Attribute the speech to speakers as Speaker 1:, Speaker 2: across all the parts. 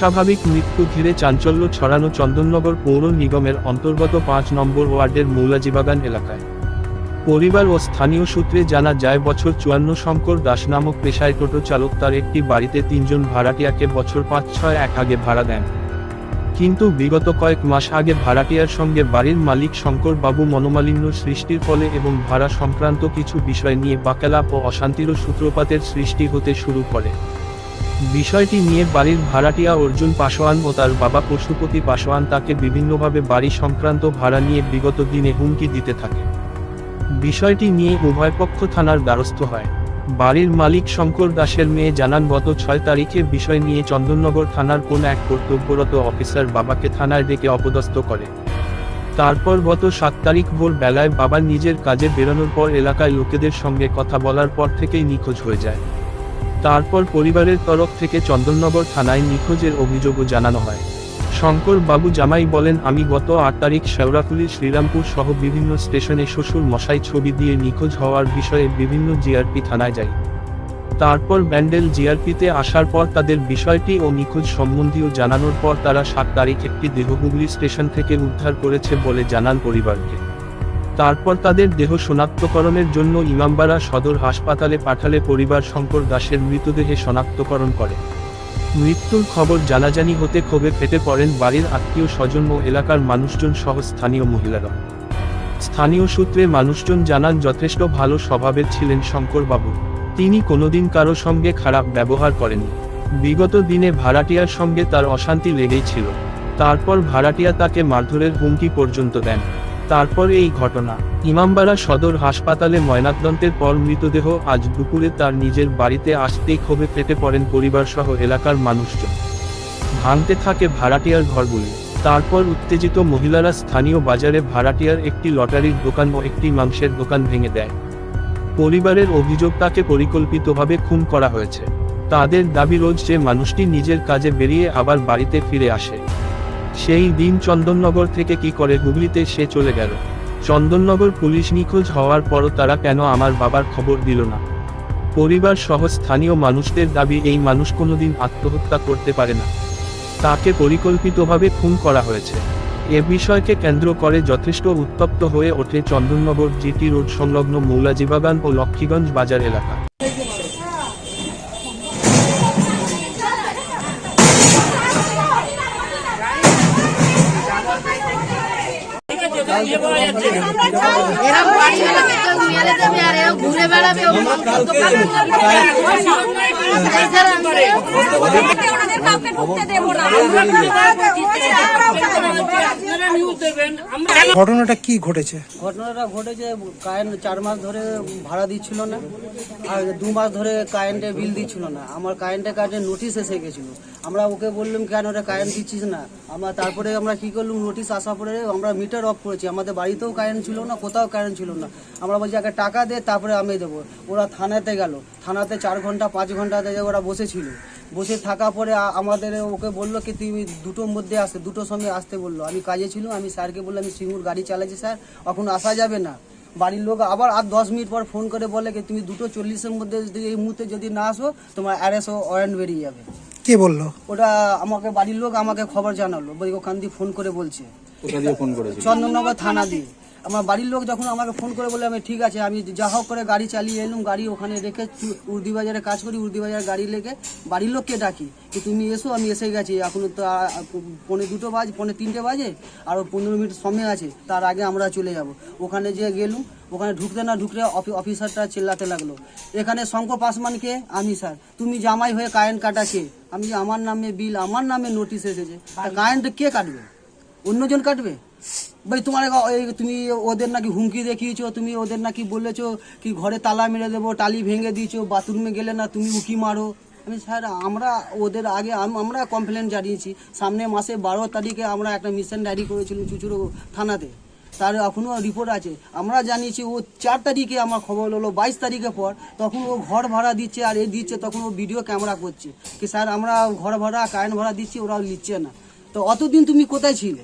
Speaker 1: অস্বাভাবিক মৃত্যু ঘিরে চাঞ্চল্য ছড়ানো চন্দননগর পৌর নিগমের অন্তর্গত পাঁচ নম্বর ওয়ার্ডের মৌলাজিবাগান এলাকায়। পরিবার ও স্থানীয় সূত্রে জানা যায়, বছর চুয়ান্ন শঙ্কর দাস নামক পেশায় টোটো চালক তার একটি বাড়িতে তিনজন ভাড়াটিয়াকে বছর পাঁচ, ছয়, এক আগে ভাড়া দেন। কিন্তু বিগত কয়েক মাস আগে ভাড়াটিয়ার সঙ্গে বাড়ির মালিক শঙ্কর বাবু মনোমালিন্য সৃষ্টির ফলে এবং ভাড়া সংক্রান্ত কিছু বিষয় নিয়ে বাকেলাপ ও অশান্তির সূত্রপাতের সৃষ্টি হতে শুরু করে। বিষয়টি নিয়ে বাড়ির ভাড়াটিয়া অর্জুন পাশোয়ান ও তার বাবা পশুপতি পাশোয়ান তাকে বিভিন্নভাবে বাড়ি সংক্রান্ত ভাড়া নিয়ে বিগত দিনে হুমকি দিতে থাকে। বিষয়টি নিয়ে উভয় পক্ষ থানার দ্বারস্থ হয়। বাড়ির মালিক শঙ্কর দাসের মেয়ে জানান, গত ছয় তারিখে বিষয় নিয়ে চন্দননগর থানার কোন এক কর্তব্যরত অফিসার বাবাকে থানায় ডেকে অপদস্থ করে। তারপর গত সাত তারিখ ভোর বেলায় বাবা নিজের কাজে বেরোনোর পর এলাকায় লোকেদের সঙ্গে কথা বলার পর থেকেই নিখোঁজ হয়ে যায়। তারপর পরিবারের তরফ থেকে চন্দননগর থানায় নিখোঁজের অভিযোগও জানানো হয়। শঙ্কর বাবু জামাই বলেন, আমি গত আট তারিখ শেওড়াফুলি শ্রীরামপুর সহ বিভিন্ন স্টেশনে শ্বশুর মশাই ছবি দিয়ে নিখোঁজ হওয়ার বিষয়ে বিভিন্ন জিআরপি থানায় যাই। তারপর ব্যান্ডেল জিআরপিতে আসার পর তাদের বিষয়টি ও নিখোঁজ সম্বন্ধীয় জানানোর পর তারা সাত তারিখ একটি দেহ হুগলি স্টেশন থেকে উদ্ধার করেছে বলে জানান পরিবারকে। তারপর তাদের দেহ শনাক্তকরণের জন্য ইমামবাড়া সদর হাসপাতালে পাঠালে পরিবার শঙ্কর দাসের মৃতদেহে শনাক্তকরণ করে। মৃত্যুর খবর জানাজানি হতে ক্ষোভে ফেটে পড়েন বাড়ির আত্মীয় স্বজন ও এলাকার মানুষজন সহ স্থানীয় মহিলারা। স্থানীয় সূত্রে মানুষজন জানান, যথেষ্ট ভালো স্বভাবের ছিলেন শঙ্করবাবু। তিনি কোনোদিন কারও সঙ্গে খারাপ ব্যবহার করেননি। বিগত দিনে ভাড়াটিয়ার সঙ্গে তার অশান্তি লেগেই ছিল। তারপর ভাড়াটিয়া তাকে মারধরের হুমকি পর্যন্ত দেন। তারপর এই ঘটনা। ইমামবাড়া সদর হাসপাতালে ময়নাতদন্তের পর মৃতদেহ আজ দুপুরে তার নিজের বাড়িতে আসতেই ক্ষোভে ফেটে পড়েন পরিবারসহ এলাকার মানুষজন। ভাঙতে থাকে ভাড়াটিয়ার ঘরগুলি। তারপর উত্তেজিত মহিলারা স্থানীয় বাজারে ভাড়াটিয়ার একটি লটারির দোকান ও একটি মাংসের দোকান ভেঙে দেয়। পরিবারের অভিযোগ তাকে পরিকল্পিতভাবে খুন করা হয়েছে। তাদের দাবি রোজ যে মানুষটি নিজের কাজে বেরিয়ে আবার বাড়িতে ফিরে আসে। সেই দিন চন্দননগর থেকে কি করে হুগলিতে সে চলে গেল। চন্দননগর পুলিশ নিখোঁজ হওয়ার পরও তারা কেন আমার বাবার খবর দিল না। পরিবার সহ স্থানীয় মানুষদের দাবি, এই মানুষ কোনোদিন আত্মহত্যা করতে পারে না। তাকে পরিকল্পিতভাবে খুন করা হয়েছে। এ বিষয়কে কেন্দ্র করে যথেষ্ট উত্তপ্ত হয়ে ওঠে চন্দননগর জিটি রোড সংলগ্ন মৌলাজিবাগান ও লক্ষ্মীগঞ্জ বাজার এলাকা।
Speaker 2: এরা মেরে দেবে ঘুরে বেড়াবে
Speaker 3: কাউকে ঢুকতে দেবো না।
Speaker 4: ঘটনাটা কি ঘটেছে?
Speaker 5: ঘটনাটা ঘটেছে কারেন্ট চার মাস ধরে ভাড়া দিচ্ছিল না আর দু মাস ধরে কারেন্টের বিল দিচ্ছিল না। আমার কারেন্টের কাজে নোটিশ এসে গেছিল। আমরা ওকে বললাম কেন ওটা কারেন্ট দিচ্ছিস না? আমরা তারপরে আমরা কি করলাম নোটিশ আসা পরে আমরা মিটার অফ করেছি। আমাদের বাড়িতেও কারেন্ট ছিল না কোথাও কারেন্ট ছিল না। আমরা বলছি আগে টাকা দে তারপরে আমি দেবো। ওরা থানাতে গেল। থানাতে চার ঘণ্টা পাঁচ ঘণ্টা থেকে ওরা বসেছিল। বসে থাকা পরে আমাদের ওকে বলল কি তুমি দুটোর মধ্যে আসতে দুটোর সঙ্গে আসতে বলল। আমি কাজে ছিল আমি স্যারকে বললাম আমি সিঙ্গুর গাড়ি চালাচ্ছি স্যার এখন আসা যাবে না। বাড়ির লোক আবার আর দশ মিনিট পর ফোন করে বলে কি তুমি দুটো চল্লিশের মধ্যে যদি এই মুহূর্তে যদি না আসো তোমার অ্যারেস্ট ওয়ারেন্ট বেরিয়ে যাবে।
Speaker 4: কে বলল?
Speaker 5: ওটা আমাকে বাড়ির লোক আমাকে খবর জানালো বই ওখান দিয়ে ফোন করে বলছে। চন্দননগর থানা দিয়ে। আমার বাড়ির লোক যখন আমাকে ফোন করে বলে আমি ঠিক আছে আমি যা হোক করে গাড়ি চালিয়ে এলুম গাড়ি ওখানে রেখে উর্দি বাজারে কাজ করি উর্দি বাজারে গাড়ি লেগে বাড়ির লোককে ডাকি কি তুমি এসো আমি এসে গেছি এখন তো আ- দুটো বাজে পৌনে তিনটে বাজে আর পনেরো মিনিট সময় আছে তার আগে আমরা চলে যাব। ওখানে যে গেলুম ওখানে ঢুকতে না ঢুকতে অফি- অফিসারটা চিল্লাতে লাগল। এখানে শঙ্কর পাসমানকে আমি স্যার তুমি জামাই হয়ে কারেন্ট কাটাকে আমি যে আমার নামে বিল আমার নামে নোটিশ এসেছে। কারেন্ট কে কাটবে? অন্যজন কাটবে? ভাই, তোমার তুমি ওদের নাকি হুমকি দেখিয়েছো, তুমি ওদের নাকি বলেছ কি ঘরে তালা মেরে দেবো, টালি ভেঙে দিয়েছ, বাথরুমে গেলে না তুমি উকি মারো? আমি স্যার, আমরা ওদের আগে আমরা কমপ্লেন জানিয়েছি। সামনে মাসে বারো তারিখে আমরা একটা মিশন ডায়েরি করেছিলাম চুচুড়ো থানাতে। তার এখনও রিপোর্ট আছে। আমরা জানিয়েছি, ও চার তারিখে আমার খবর হলো, বাইশ তারিখে পর তখন ও ঘর ভাড়া দিচ্ছে আর এ দিচ্ছে, তখন ও ভিডিও ক্যামেরা করছে। কি স্যার, আমরা ঘর ভাড়া কারেন্ট ভাড়া দিচ্ছি ওরাও নিচ্ছে না। তো অতদিন তুমি কোথায় ছিলে?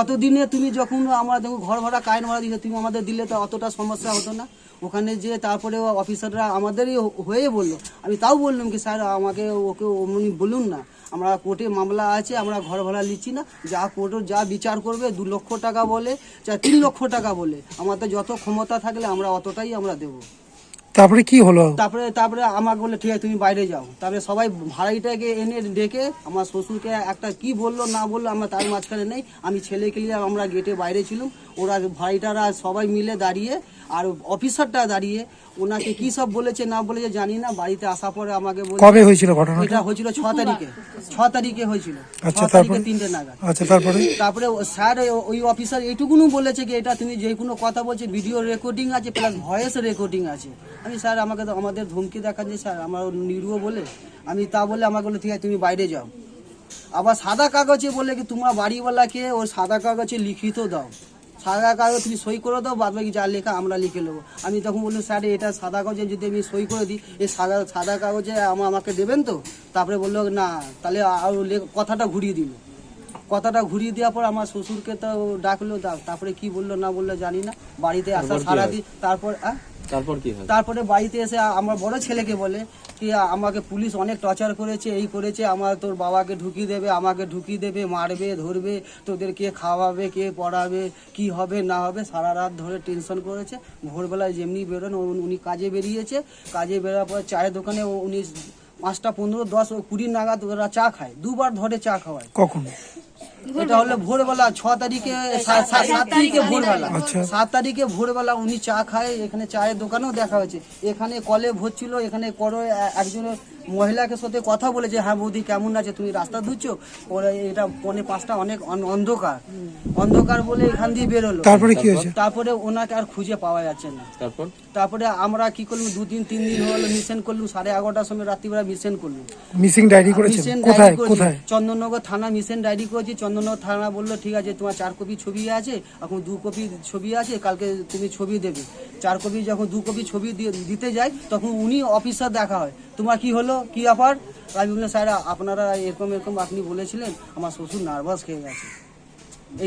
Speaker 5: অতদিনে তুমি যখন আমরা দেখো ঘর ভাড়া কারেন্ট ভাড়া দিচ্ছে তুমি আমাদের দিলে তো অতটা সমস্যা হতো না। ওখানে যে তারপরে অফিসাররা আমাদেরই হয়ে বলল। আমি তাও বললাম কি, স্যার, আমাকে ওকে অমনি বলুন না। আমরা কোর্টে মামলা আছে, আমরা ঘর ভাড়া নিচ্ছি না। যা কোর্ট যা বিচার করবে, দু লক্ষ টাকা বলে, যা তিন লক্ষ টাকা বলে, আমাদের যত ক্ষমতা থাকলে আমরা অতটাই আমরা দেবো।
Speaker 4: তারপরে কি হলো?
Speaker 5: তারপরে তারপরে আমাকে বলল, ঠিক আছে, তুমি বাইরে যাও। তারপরে সবাই ভাড়াইটাকে এনে ডেকে আমার শ্বশুরকে একটা কি বলল, না বলল, আমরা তার মাঝখানে নেই। আমি ছেলেকে নিয়ে আমরা গেটে বাইরে ছিলাম। ওরা ভাড়াইটারা সবাই মিলে দাঁড়িয়ে আর অফিসারটা দাঁড়িয়ে ওনাকে কি সব বলেছে না বলেছে জানি না বাড়িতে আসার পরে আমাকে
Speaker 4: কবে হয়েছিল ঘটনাটা?
Speaker 5: এটা হয়েছিল ছ তারিখে ছ তারিখে হয়েছিল
Speaker 4: আচ্ছা, তারপর?
Speaker 5: তিনটে নাগাদ।
Speaker 4: আচ্ছা তারপরে?
Speaker 5: তারপরে স্যার ওই অফিসার এইটুকুনও বলেছে কি এটা তুমি যে কোনো কথা বলছে ভিডিও রেকর্ডিং আছে প্লাস ভয়েস রেকর্ডিং আছে। আমি স্যার আমাকে তো আমাদের ধমকি দেখাচ্ছে স্যার আমার নিরুও বলে আমি তা বলে আমাকে বলে ঠিক আছে তুমি বাইরে যাও। আবার সাদা কাগজে বলে কি তোমরা বাড়িওয়ালাকে ওর সাদা কাগজে লিখিত দাও। সাদা কাগজ তুমি সই করে দাও বাদ বাকি যা লেখা আমরা লিখে নেব। আমি তখন বললাম স্যার এটা সাদা কাগজে যদি আমি সই করে দিই এই সাদা সাদা কাগজে আমা- আমাকে দেবেন তো? তারপরে বলল না তাহলে আর কথাটা ঘুরিয়ে দিল। কথাটা ঘুরিয়ে দেওয়ার পর আমার শ্বশুরকে তো ডাকলো দা- তারপরে কি বলল না বলল জানি না। বাড়িতে আসা
Speaker 6: সারা দিই
Speaker 5: সারাদিন তারপর আহ?
Speaker 6: তারপর কি হয়?
Speaker 5: তারপরে বাড়িতে এসে আমার বড় ছেলেকে বলে কি আমাকে পুলিশ অনেক টর্চার করেছে এই করেছে আমার তোর বাবাকে ঢুকিয়ে দেবে আমাকে ঢুকিয়ে দেবে মারবে ধরবে তোদের কে খাওয়াবে কে পড়াবে কি হবে না হবে সারা রাত ধরে টেনশন করেছে। ভোরবেলায় যেমনি বেরোন উনি কাজে বেরিয়েছে। কাজে বেরোর পর চায়ের দোকানে উনি পাঁচটা পনেরো দশ ও কুড়ি নাগাদ ওরা চা খায়। দুবার ধরে চা খাওয়ায়।
Speaker 4: কখন?
Speaker 5: এটা হলো ভোরবেলা ছ তারিখে সাত তারিখে ভোরবেলা।
Speaker 4: আচ্ছা।
Speaker 5: সাত তারিখে ভোরবেলা উনি চা খায় এখানে চায়ের দোকানেও দেখা হয়েছে। এখানে কলে ভরছিল এখানে করো এ- একজনের মহিলাকে সাথে কথা বলেছে হ্যাঁ বৌদি কেমন আছে? তুমি রাস্তা ধুচ্ছো ওরা এটা পনে পাঁচটা অনেক অন্ধকার। অন্ধকার বলে এখান দিয়ে বেরোলো।
Speaker 4: তারপরে কি হয়েছে?
Speaker 5: তারপরে ওনাকে আর খুঁজে পাওয়া যাচ্ছে না।
Speaker 6: তারপর?
Speaker 5: তারপরে আমরা কি করলাম? দু দিন তিন দিন হলো মিশন করলাম সাড়ে এগারোটার সময় রাত্রিবেলা মিশন করলাম।
Speaker 4: মিসিং ডায়েরি কোথায়?
Speaker 5: করেছি।
Speaker 4: কোথায়?
Speaker 5: চন্দননগর থানা মিশন ডায়েরি করেছি চন্দননগর থানা বলল, ঠিক আছে, তোমার চার কপি ছবি আছে, এখন দু কপি ছবি আছে, কালকে তুমি ছবি দেবে। চার কপি যখন দু কপি ছবি দিতে যায়, তখন উনি অফিসার দেখা হয়। তোমার কি হলো? কি ব্যাপার আমি বললাম, স্যার, আপনারা এরকম এরকম আপনি বলেছিলেন, আমার শ্বশুর নার্ভাস খেয়ে গেছে।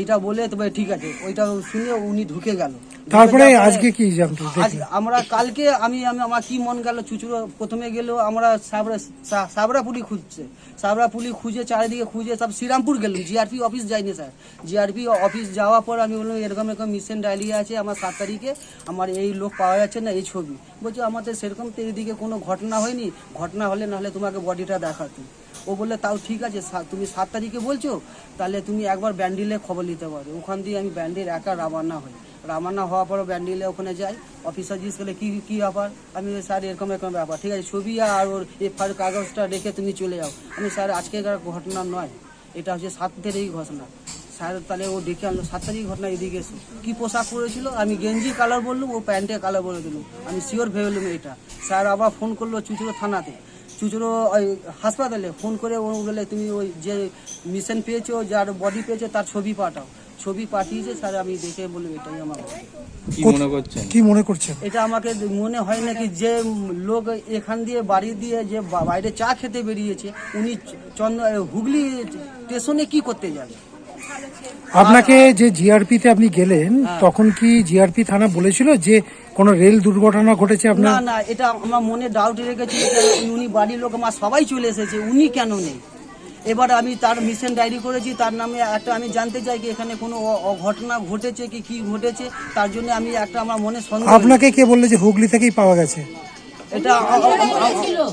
Speaker 5: এইটা বলে তবে ঠিক আছে ওইটা শুনে উনি ঢুকে গেল।
Speaker 4: তারপরে আজকে কি
Speaker 5: আমরা কালকে আমি আমি আমার কি মন গেল চুচুড়ো প্রথমে গেল আমরা সাবরা সাবরাপুলি খুঁজছে। সাবরাপুলি খুঁজে চারিদিকে খুঁজে সব শ্রীরামপুর গেলাম জিআরপি অফিস যাইনি স্যার জিআরপি অফিস যাওয়ার পর আমি বললাম এরকম এরকম মিশন ডায়রিয়া আছে আমার সাত তারিখে আমার এই লোক পাওয়া যাচ্ছে না এই ছবি। বলছে আমাদের সেরকম তো এদিকে কোনো ঘটনা হয়নি ঘটনা হলে নাহলে তোমাকে বডিটা দেখাতো। ও বললে, তাও ঠিক আছে তুমি সাত তারিখে বলছো, তাহলে তুমি একবার ব্যান্ডিলে খবর নিতে পারো। ওখান দিয়ে আমি ব্যান্ডিল একা রাবানা হই। রামান্না হওয়ার পরও ব্যান্ডিলে ওখানে যাই। অফিসার জিজ্ঞেস করলে, কী কী ব্যাপার? আমি স্যার, এরকম এরকম ব্যাপার। ঠিক আছে, ছবি আর ওর এফআইআর কাগজটা রেখে তুমি চলে যাও। আমি স্যার আজকেকার ঘটনা নয়, এটা হচ্ছে সাত তারিখ ঘটনা। স্যার, তাহলে ও ডেকে আনলো, সাত তারিখ ঘটনা এদিকে এসে। কি পোশাক পরেছিল? আমি গেঞ্জি কালার বললুম, ও প্যান্টে কালার বলে দিলাম আমি শিওর ভেবেলাম এটা। স্যার আবার ফোন করল, চুচুড়ো থানাতে। চুচুড়ো ওই হাসপাতালে ফোন করে ও বলে তুমি ওই যে মিশন পেয়েছ যার বডি পেয়েছ তার ছবি পাঠাও। ছবি পাঠিয়েছে স্যার আমি দেখে বললাম এটাই আমার
Speaker 6: কি মনে করছেন?
Speaker 4: কি মনে করছেন?
Speaker 5: এটা আমাকে মনে হয় নাকি যে লোক এখান দিয়ে বাড়ি দিয়ে যে বা- বাইরে চা খেতে বেরিয়েছে উনি চন্দ্র হুগলি স্টেশনে কি করতে যাবে?
Speaker 4: আপনাকে যে জিআরপি তে আপনি গেলেন তখন কি জিআরপি থানা বলেছিল যে কোনো রেল দুর্ঘটনা ঘটেছে
Speaker 5: না
Speaker 4: আপনার?
Speaker 5: না এটা আমার মনে ডাউট রেখেছি উনি বাড়ির লোক আমার সবাই চলে এসেছে উনি কেন নেই? এবার আমি তার মিশন ডায়েরি করেছি তার নামে একটা আমি জানতে চাই কি এখানে কোনো অঘটনা ঘটেছে কি কি ঘটেছে তার জন্য আমি একটা আমার মনে সন্দেহ
Speaker 4: আপনাকে কে বললে যে হুগলি থেকেই পাওয়া গেছে?
Speaker 5: এটা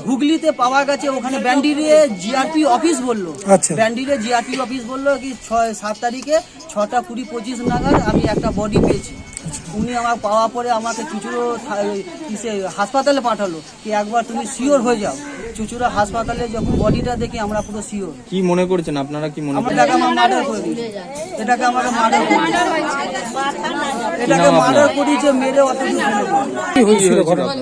Speaker 5: হুগলিতে পাওয়া গেছে ওখানে ব্যান্ডিরে জিআরপি অফিস বলল।
Speaker 4: আচ্ছা।
Speaker 5: ব্যান্ডিরে জিআরপি অফিস বলল কি ছয় সাত তারিখে ছটা কুড়ি পঁচিশ নাগাদ আমি একটা বডি পেয়েছি। উনি আমার পাওয়া পরে আমাকে চুচুড়ো থা- ইসে হাসপাতালে পাঠালো কি একবার তুমি শিওর হয়ে যাও। চুচুড়ো হাসপাতালে যখন বডিটা দেখি আমরা পুরো শিওর
Speaker 6: কি মনে করছেন? আপনারা কি মনে করছেন?
Speaker 5: এটাকে আমার মার্ডার করে এটাকে আমার মার্ডার করে এটাকে মার্ডার করেছে মেরে অত।
Speaker 4: কি হয়েছিল ঘটনা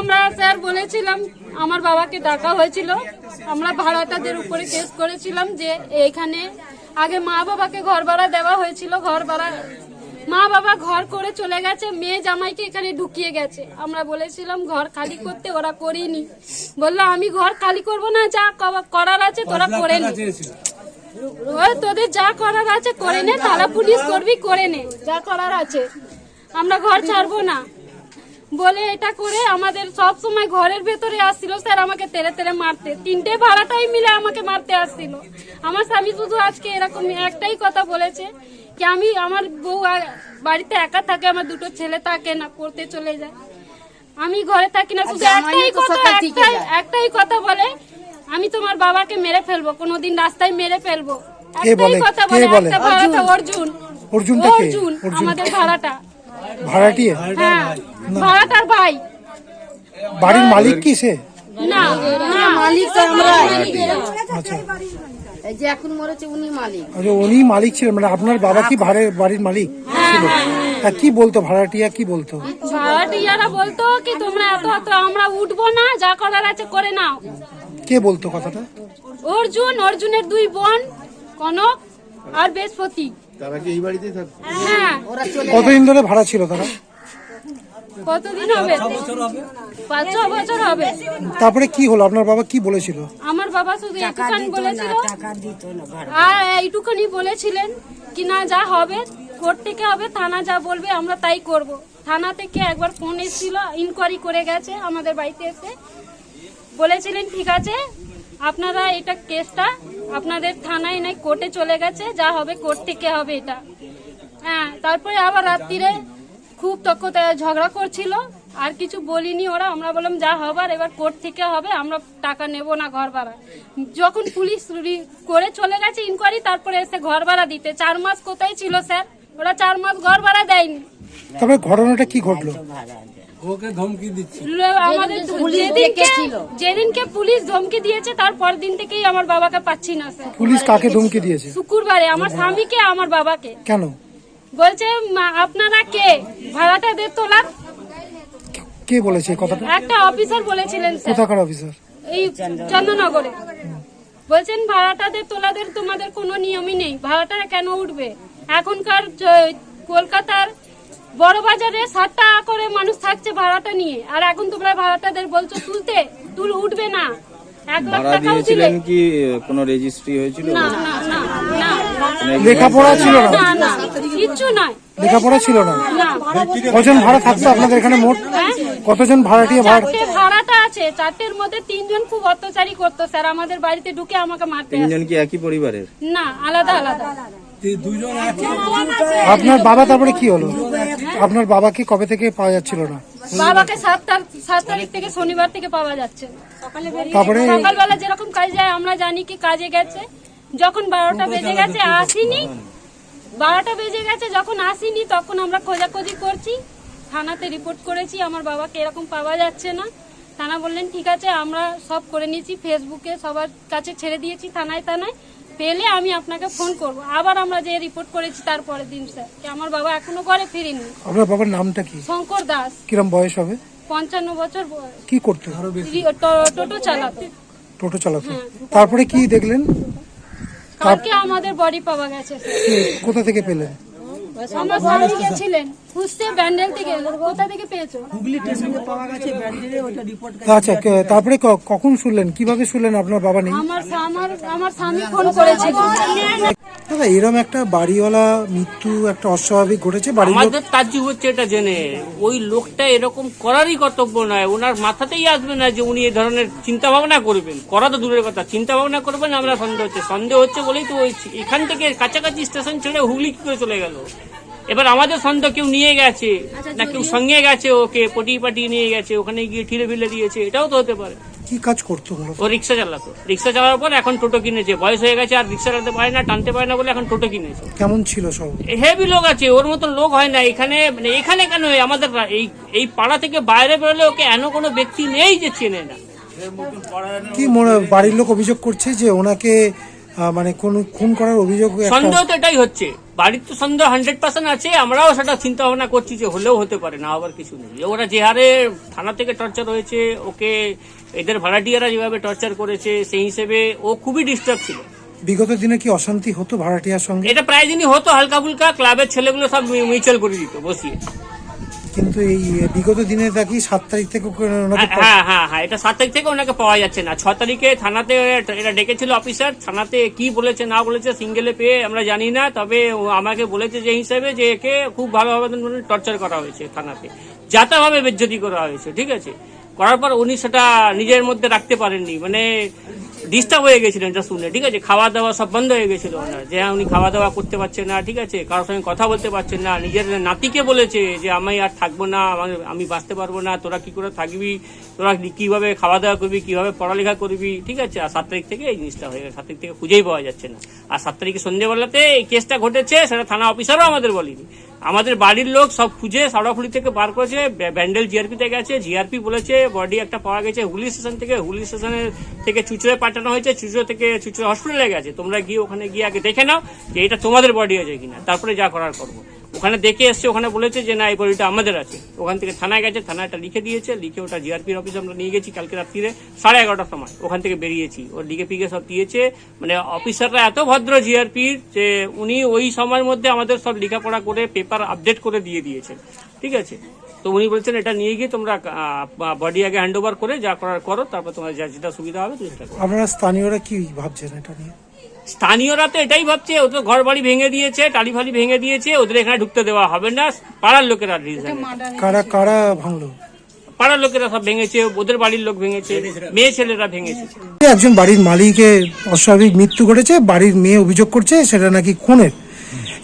Speaker 7: আমরা স্যার বলেছিলাম আমার বাবাকে ডাকা হয়েছিল। আমরা ভাড়াটাদের উপরে কেস করেছিলাম যে এখানে আগে মা বাবাকে ঘর ভাড়া দেওয়া হয়েছিল ঘর ভাড়া। মা বাবা ঘর করে চলে গেছে মেয়ে জামাইকে এখানে ঢুকিয়ে গেছে। আমরা বলেছিলাম ঘর খালি করতে ওরা করিনি। বলল আমি ঘর খালি করব না যা করার আছে তোরা করে নে। তোদের যা করার আছে করে নে তারা পুলিশ করবি করে নে যা করার আছে। আমরা ঘর ছাড়বো না। বলে এটা করে আমাদের সব সময় ঘরের ভেতরে আসছিল স্যার আমাকে তেরে তেরে মারতে। তিনটে ভাড়াটাই মিলে আমাকে মারতে আসছিল। আমার স্বামী শুধু আজকে এরকম একটাই কথা বলেছে কি আমি আমার বউ বাড়িতে একা থাকে আমার দুটো ছেলে থাকে না পড়তে চলে যায়। আমি ঘরে থাকি না শুধু একটাই কথা একটাই একটাই কথা বলে আমি তোমার বাবাকে মেরে ফেলব কোনোদিন রাস্তায় মেরে ফেলব। একটাই কথা বলে? একটা ভাড়াটা অর্জুন। অর্জুন
Speaker 4: অর্জুন।
Speaker 7: আমাদের ভাড়াটা।
Speaker 4: ভাড়াটিয়ে?
Speaker 7: হ্যাঁ। ভাড়াটার ভাই।
Speaker 4: বাড়ির মালিক কি সে?
Speaker 7: না না
Speaker 2: মালিক তো আমরা
Speaker 4: আচ্ছা।
Speaker 2: এই যে এখন মরেছে উনি মালিক।
Speaker 4: আচ্ছা উনি মালিক ছিলেন মানে আপনার বাবা কি ভাড়ের বাড়ির মালিক ছিল? তা কি বলতো ভাড়াটিয়া কি বলতো?
Speaker 7: ভাড়াটিয়ারা বলতো কি তোমরা এত এত আমরা উঠবো না যা করার আছে করে নাও।
Speaker 4: কে বলতো কথাটা?
Speaker 7: অর্জুন অর্জুনের দুই বোন কনক আর বৃহস্পতি।
Speaker 6: তারা কি এই বাড়িতেই থাকতো?
Speaker 7: হ্যাঁ।
Speaker 4: কতদিন ধরে ভাড়া ছিল তারা?
Speaker 7: কতদিন হবে? পাঁচ ছ বছর হবে।
Speaker 4: তারপরে কি হলো? আপনার বাবা কি বলেছিল?
Speaker 7: আমার বাবা শুধু এইটুখানি বলেছিল। আর এইটুখানি বলেছিলেন কি না যা হবে কোর্ট থেকে হবে থানা যা বলবে আমরা তাই করব। থানা থেকে একবার ফোন এসেছিল ইনকোয়ারি করে গেছে আমাদের বাড়িতে এসে। বলেছিলেন ঠিক আছে আপনারা এটা কেসটা আপনাদের থানায় নাই কোর্টে চলে গেছে যা হবে কোর্ট থেকে হবে এটা। হ্যাঁ তারপরে আবার রাত্রিরে খুব তক্ক ঝগড়া করছিল। আর কিছু বলিনি ওরা। আমরা বললাম যা হবার এবার কোর্ট থেকে হবে। আমরা টাকা নেব না ঘর ভাড়া। যখন পুলিশ করে চলে গেছে ইনকোয়ারি তারপরে এসে ঘর ভাড়া দিতে। চার মাস কোথায় ছিল স্যার? ওরা চার মাস ঘর ভাড়া দেয়নি।
Speaker 4: তারপরে ঘটনাটা কি ঘটলো?
Speaker 7: আমাদের যেদিনকে যেদিনকে পুলিশ ধমকি দিয়েছে তারপর দিন থেকেই আমার বাবাকে পাচ্ছি না স্যার।
Speaker 4: পুলিশ কাকে ধমকি দিয়েছে?
Speaker 7: শুক্রবারে আমার স্বামীকে আমার বাবাকে।
Speaker 4: কেন?
Speaker 7: বলছে "মা- আপনারা কে? ভাড়াটা দে তোলার
Speaker 4: কে বলেছে কথাটা?
Speaker 7: একটা অফিসার বলেছিলেন স্যার।
Speaker 4: কোথাকার অফিসার?
Speaker 7: এই চন্দ্রনগরে বলছেন ভাড়াটাদের তোলাদের তোমাদের কোনো নিয়মই নেই। ভাড়াটা কেন উঠবে? এখনকার কলকাতার বড় বাজারে ষাট টাকা করে মানুষ থাকছে ভাড়াটা নিয়ে। আর এখন তোমরা ভাড়াটাদের বলছো তুলতে? তুল উঠবে না। এক লাখ টাকাও দিলে।
Speaker 6: কি কোনো রেজিস্ট্রি হয়েছিল?
Speaker 7: না না না না।
Speaker 4: লেখাপড়া ছিল না?
Speaker 7: না না নয়।
Speaker 4: লেখাপড়া ছিল না? কজন ভাড়া থাকতো আপনাদের এখানে মোট? কতজন ভাড়াটিয়া ভাড়া?
Speaker 7: ভাড়াটা আছে। চারটের মধ্যে তিনজন খুব অত্যাচারী করতো। স্যার আমাদের বাড়িতে ঢুকে আমাকে মারতে আসতো।
Speaker 6: তিনজন কি একই পরিবারের?
Speaker 7: না আলাদা আলাদা।
Speaker 4: আপনার বাবা তারপরে কি হলো? আপনার বাবাকে কবে থেকে পাওয়া যাচ্ছিল না?
Speaker 7: বাবাকে সাত সাত তারিখ থেকে শনিবার থেকে পাওয়া যাচ্ছে।
Speaker 4: তারপরে?
Speaker 7: সকালবেলা যেরকম কাজে যায় আমরা জানি কি কাজে গেছে। যখন বারোটা বেজে গেছে আসিনি। বারোটা বেজে গেছে যখন আসিনি তখন আমরা খোঁজাখোঁজি করছি। থানাতে রিপোর্ট করেছি আমার বাবাকে এরকম পাওয়া যাচ্ছে না। থানা বললেন ঠিক আছে আমরা সব করে নিয়েছি ফেসবুকে সবার কাছে ছেড়ে দিয়েছি থানায় থানায়। পেলে আমি আপনাকে ফোন করব। আবার আমরা যে রিপোর্ট করেছি তারপরের দিন স্যার। আমার বাবা এখনও ঘরে ফিরেনি
Speaker 4: আপনার বাবার নামটা কি?
Speaker 7: শঙ্কর দাস।
Speaker 4: কিরম বয়স হবে?
Speaker 7: পঞ্চান্ন বছর বয়স।
Speaker 4: কি করতে?
Speaker 7: টোটো চালাতো।
Speaker 4: টোটো চালাতো। তারপরে কি দেখলেন?
Speaker 7: কালকে আমাদের বডি পাওয়া গেছে।
Speaker 4: কোথা থেকে পেলেন?
Speaker 7: আমার স্বামী গেছিলেন। খুঁজতে ব্যান্ডেল থেকে কোথা থেকে পেয়েছ?
Speaker 5: হুগলি স্টেশনে পাওয়া গেছে ব্যান্ডেলে ওটা রিপোর্ট
Speaker 4: আচ্ছা তারপরে কখন শুনলেন? কীভাবে শুনলেন আপনার বাবা নেই?
Speaker 7: আমার আমার আমার স্বামী ফোন করেছিল
Speaker 4: দাদা এরকম একটা বাড়িওয়ালা মৃত্যু একটা অস্বাভাবিক ঘটেছে বাড়ির
Speaker 8: আমাদের তাজ্জু হচ্ছে এটা জেনে। ওই লোকটা এরকম করারই কর্তব্য নয়। ওনার মাথাতেই আসবে না যে উনি এই ধরনের চিন্তা ভাবনা করবেন। করা তো দূরের কথা। চিন্তা ভাবনা করবেন আমরা সন্দেহ হচ্ছে। সন্দেহ হচ্ছে বলেই তো ওই এখান থেকে কাছাকাছি স্টেশন ছেড়ে হুগলি কি করে চলে গেল? এবার আমাদের সন্দেহ কেউ নিয়ে গেছে। না কেউ সঙ্গে গেছে ওকে পটিয়ে পাটিয়ে নিয়ে গেছে ওখানে গিয়ে ঠিলে ফিলে দিয়েছে এটাও তো হতে পারে।
Speaker 4: কি কাজ করতো
Speaker 8: ও রিক্সা চালাতো। রিক্সা চালানোর পর এখন টোটো কিনেছে বয়স হয়ে গেছে আর রিক্সা চালাতে পারে না টানতে পারে না বলে এখন টোটো কিনেছে।
Speaker 4: কেমন ছিল সব?
Speaker 8: হেভি লোক আছে ওর মতন লোক হয় না এখানে মানে এখানে কেন আমাদের এই এই পাড়া থেকে বাইরে বেরোলে ওকে এমন কোনো ব্যক্তি নেই যে চেনে না।
Speaker 4: কি মনে- বাড়ির লোক অভিযোগ করছে যে ওনাকে মানে কোন খুন করার অভিযোগ
Speaker 8: সন্দেহ তো এটাই হচ্ছে। বাড়ির তো সন্দেহ হান্ড্রেড পার্সেন্ট আছে আমরাও সেটা চিন্তা ভাবনা করছি যে হলেও হতে পারে না আবার কিছু নেই। ওরা যে হারে থানা থেকে টর্চার হয়েছে ওকে এদের ভাড়াটিয়ারা যেভাবে টর্চার করেছে সেই হিসেবে ও খুবই ডিস্টার্ব ছিল।
Speaker 4: বিগত দিনে কি অশান্তি হতো ভাড়াটিয়ার সঙ্গে?
Speaker 8: এটা প্রায় দিনই হতো হালকা ফুলকা ক্লাবের ছেলেগুলো সব মিউচুয়াল করে দিত বসিয়ে।
Speaker 4: কিন্তু এই বিগত দিনে দেখি সাত তারিখ থেকে
Speaker 8: হ্যাঁ, হ্যাঁ হ্যাঁ হ্যাঁ এটা সাত তারিখ থেকে ওনাকে পাওয়া যাচ্ছে না। ছ তারিখে থানাতে এটা ডেকেছিল অফিসার। থানাতে কি বলেছে না বলেছে সিঙ্গেলে পেয়ে আমরা জানি না। তবে আমাকে বলেছে যে হিসাবে যে একে খুব ভালোভাবে টর্চার করা হয়েছে থানাতে। যাতাভাবে বেজ্জতি করা হয়েছে ঠিক আছে? করার পর উনি সেটা নিজের মধ্যে রাখতে পারেননি। মানে ডিস্টার্ব হয়ে গেছিলেন এটা শুনে, ঠিক আছে? খাওয়া দাওয়া সব বন্ধ হয়ে গেছিল ওনার। যে উনি খাওয়া দাওয়া করতে পারছেন না, ঠিক আছে? কারোর সঙ্গে কথা বলতে পারছেন না। নিজের নাতিকে বলেছে যে, আমি আর থাকব না আমি বাঁচতে পারব না। তোরা কি করে থাকবি? তোরা কীভাবে খাওয়া দাওয়া করবি? কীভাবে পড়ালেখা করবি? ঠিক আছে? আর সাত তারিখ থেকে এই জিনিসটা হয়ে গেছে। সাত তারিখ থেকে খুঁজেই পাওয়া যাচ্ছে না। আর সাত তারিখে সন্ধ্যেবেলাতে এই কেসটা ঘটেছে, সেটা থানা অফিসারও আমাদের বলেনি। আমাদের বাড়ির লোক সব খুঁজে সাউড়াফুলি থেকে বার করেছে, ব্য- ব্যান্ডেল জিআরপিতে গেছে। জিআরপি বলেছে, বডি একটা পাওয়া গেছে হুলি স্টেশন থেকে। হুলি স্টেশনের থেকে চুচড়ে পাঠানো হয়েছে, চুচড়ো থেকে চুচড়ো হসপিটালে গেছে। তোমরা গিয়ে ওখানে গিয়ে আগে দেখে নাও যে এটা তোমাদের বডি আছে কিনা। তারপরে যা করার করব। ওখানে দেখে এসছে, ওখানে বলেছে যে না, এই বডিটা আমাদের আছে। ওখান থেকে থানায় গেছে থানায় একটা লিখে দিয়েছে, লিখে ওটা জিআরপির অফিসে আমরা নিয়ে গেছি কালকে রাত্রিরে, সাড়ে এগারোটার সময়। ওখান থেকে বেরিয়েছি। ওর লিখে পিকে সব দিয়েছে। মানে অফিসাররা এত ভদ্র জিআরপির যে উনি ওই সময়ের মধ্যে আমাদের সব লেখাপড়া করে পেপার আপডেট করে দিয়ে দিয়েছেন ঠিক আছে? তো উনি বলছেন এটা নিয়ে গিয়ে তোমরা বডি আগে হ্যান্ড ওভার করে যা করার করো তারপর তোমার যা যেটা সুবিধা হবে করো।
Speaker 4: আপনারা স্থানীয়রা কি ভাবছেন এটা নিয়ে?
Speaker 8: স্থানীয়রা তো এটাই ভাবছে ওদের ঘর বাড়ি ভেঙে দিয়েছে টালি ফালি ভেঙে দিয়েছে ওদের এখানে ঢুকতে দেওয়া হবে না পাড়ার লোকেরা
Speaker 4: কারা কারা ভাঙলো?
Speaker 8: পাড়ার লোকেরা সব ভেঙেছে ওদের বাড়ির লোক ভেঙেছে মেয়ে ছেলেরা। ভেঙেছে।
Speaker 4: একজন বাড়ির মালিকের অস্বাভাবিক মৃত্যু ঘটেছে বাড়ির মেয়ে অভিযোগ করছে সেটা নাকি খুনের?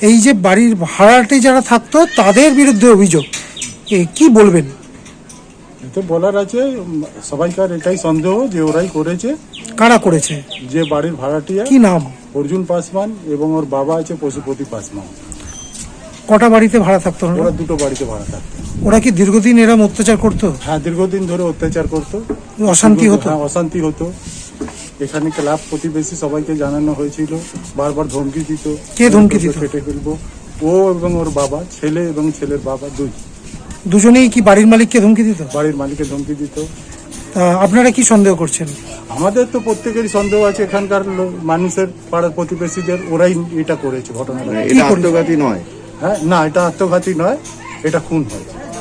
Speaker 4: এই যে বাড়ির ভাড়াটে যারা থাকতো তাদের বিরুদ্ধে অভিযোগ। কি বলবেন?
Speaker 9: এতে বলার আছে সবাইকার এটাই সন্দেহ যে ওরাই করেছে।
Speaker 4: কারা করেছে?
Speaker 9: যে বাড়ির ভাড়াটিয়া
Speaker 4: কি নাম?
Speaker 9: অর্জুন পাসওয়ান এবং ওর বাবা আছে পশুপতি পাসওয়ান
Speaker 4: কটা বাড়িতে ভাড়া থাকতো
Speaker 9: ওরা দুটো বাড়িতে ভাড়া থাকতো।
Speaker 4: ওরা কি দীর্ঘদিন এরম অত্যাচার করতো?
Speaker 9: হ্যাঁ দীর্ঘদিন ধরে অত্যাচার করতো।
Speaker 4: অশান্তি হতো?
Speaker 9: হ্যাঁ অশান্তি হতো। এখানে ক্লাব প্রতিবেশী সবাইকে জানানো হয়েছিল বারবার ধমকি দিত।
Speaker 4: কে ধমকি দিত?
Speaker 9: কেটে ফেলব। ও এবং ওর বাবা ছেলে এবং ছেলের বাবা দুই।
Speaker 4: দুজনেই কি বাড়ির মালিককে ধমকি দিত?
Speaker 9: বাড়ির মালিককে ধমকি দিত।
Speaker 4: তা আপনারা কি সন্দেহ করছেন?
Speaker 9: আমাদের তো প্রত্যেকেরই সন্দেহ আছে এখানকার লোক- মানুষের পাড়ার প্রতিবেশীদের ওরাই এটা করেছে ঘটনাটা।
Speaker 4: এটা আত্মঘাতী নয়।
Speaker 9: হ্যাঁ না এটা আত্মঘাতী নয় এটা খুন হয়।